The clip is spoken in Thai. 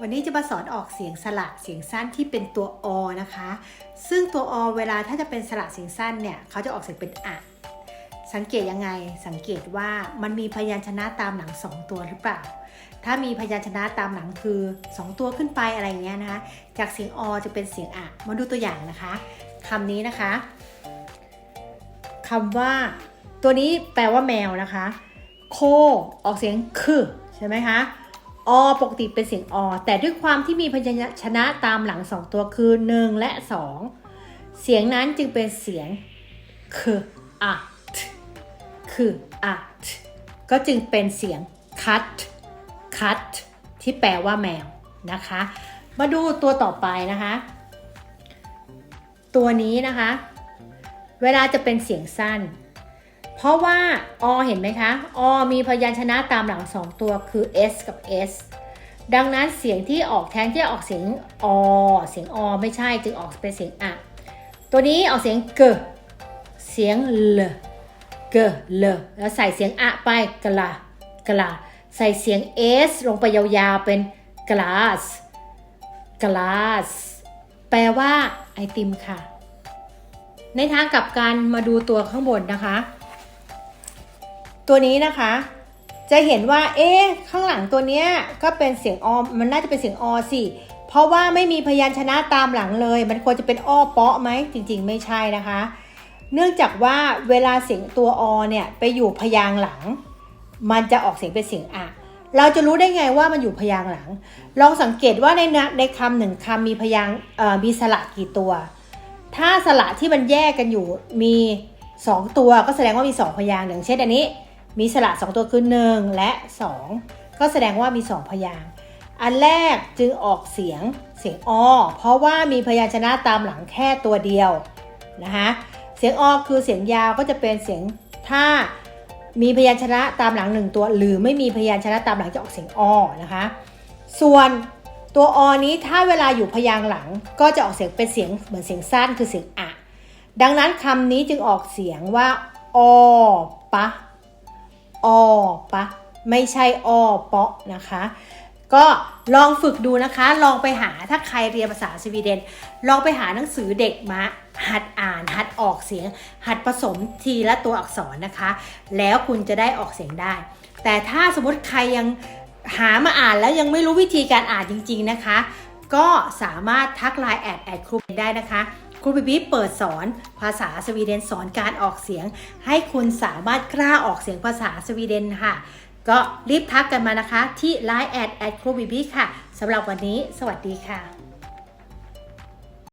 วันนี้จะมาสอนออกเสียงสระเสียงสั้นที่เป็นตัวอนะคะ ซึ่งตัวอเวลาถ้าจะเป็นสระเสียงสั้นเนี่ยเขาจะออกเสียงเป็นอะสังเกตยังไง สังเกตว่ามันมีพยัญชนะตามหลัง2ตัวหรือเปล่า ถ้ามีพยัญชนะตามหลังคือ 2 ตัวขึ้นไปอะไรเงี้ยนะคะ จากเสียงอจะเป็นเสียงอะมาดูตัวอย่างนะคะคำนี้นะคะคำว่า ตัวนี้แปลว่าแมวนะคะ โค ออกเสียงคือใช่ไหมคะ อปกติเป็นเสียงอ แต่ด้วยความที่มีพยัญชนะตามหลัง2ตัวคือ 1 และ 2 เสียงนั้นจึงเป็นเสียงคืออะคืออะก็จึงเป็นเสียง cut cut ที่แปลว่าแมวนะคะ มาดูตัวต่อไปนะคะ ตัวนี้นะคะ เวลาจะเป็นเสียงสั้น เพราะว่าอเห็นไหมคะอมีพยัญชนะตามหลัง2ตัวคือ s กับ s ดังนั้นเสียงที่ออกแทนที่จะออกเสียงอเสียงอไม่ใช่จึงออกเป็นเสียงอะตัวนี้ออกเสียงเกเสียงเลเกเลแล้วใส่เสียงอะไปกลากลาใส่เสียง s ลงไปยาวๆเป็น glass glass แปลว่าไอติมค่ะ ในทางกลับกันมาดูตัวข้างบนนะคะ ตัวนี้นะคะ จะเห็นว่า เอ๊ะ ข้างหลังตัวเนี้ยก็เป็นเสียงออมันน่าจะเป็นเสียงอสิ เพราะว่าไม่มีพยัญชนะตามหลังเลย มันควรจะเป็นอ้อเปาะไหม จริง ๆ ไม่ใช่นะคะ เนื่องจากว่าเวลาเสียงตัวอเนี่ยไปอยู่พยางหลัง มันจะออกเสียงเป็นเสียงอะเราจะรู้ได้ไงว่ามันอยู่พยางหลัง ลองสังเกตว่าในนในคำหนึ่งคำมีพยางมีสระกี่ตัว ถ้าสระที่มันแยกกันอยู่มี 2 ตัวก็แสดงว่ามี 2 พยางอย่างเช่นอันนี้ มีสระ 2 ตัวคือ 1 และ 2 ก็แสดงว่ามี 2 พยาง อันแรกจึงออกเสียงเสียงอ เพราะว่ามีพยัญชนะตามหลังแค่ตัวเดียวนะคะเสียงอคือเสียงยาวก็จะเป็นเสียงถ้ามีพยัญชนะตามหลังหนึ่งตัว หรือไม่มีพยัญชนะตามหลังจะออกเสียงอนะคะ ส่วนตัวอนี้ถ้าเวลาอยู่พยางหลังก็จะออกเสียงเป็นเสียงเหมือนเสียงสั้นคือเสียงอะ ดังนั้นคำนี้จึงออกเสียงว่าอปะ อปะไม่ใช่อเปาะนะคะ ก็ลองฝึกดูนะคะ ลองไปหาถ้าใครเรียนภาษาสวีเดน ลองไปหาหนังสือเด็กมาหัดอ่าน หัดออกเสียง หัดผสมทีละตัวอักษรนะคะ แล้วคุณจะได้ออกเสียงได้ แต่ถ้าสมมติใครยังหามาอ่านแล้วยังไม่รู้วิธีการอ่านจริง ๆนะคะ ก็สามารถทักไลน์แอดแอดครูได้นะคะ ครูบิบิเปิดสอนภาษาสวีเดนสอนการออกเสียง ให้คุณสามารถกล้าออกเสียงภาษาสวีเดนค่ะ ก็รีบทักกันมานะคะ ที่ Line แอดแอดครูบิบิค่ะสำหรับวันนี้ สวัสดีค่ะ